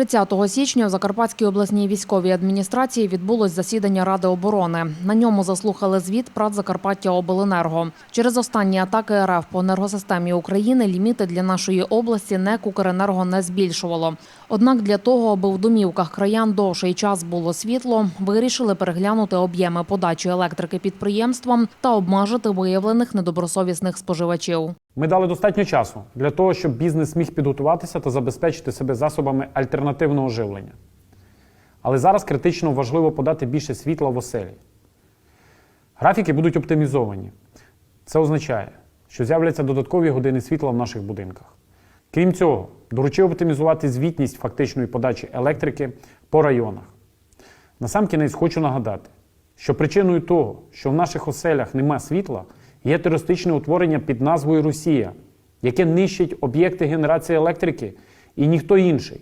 30 січня в Закарпатській обласній військовій адміністрації відбулось засідання Ради оборони. На ньому заслухали звіт ПРАТ Закарпаття Обленерго. Через останні атаки РФ по енергосистемі України ліміти для нашої області НЕК «Укренерго» не збільшувало. Однак для того, аби в домівках краян довший час було світло, вирішили переглянути об'єми подачі електрики підприємствам та обмежити виявлених недобросовісних споживачів. Ми дали достатньо часу для того, щоб бізнес міг підготуватися та забезпечити себе засобами альтернативного живлення. Але зараз критично важливо подати більше світла в оселі. Графіки будуть оптимізовані. Це означає, що з'являться додаткові години світла в наших будинках. Крім цього, доручив оптимізувати звітність фактичної подачі електрики по районах. Насамкінець хочу нагадати, що причиною того, що в наших оселях нема світла, є терористичне утворення під назвою Росія, яке нищить об'єкти генерації електрики і ніхто інший.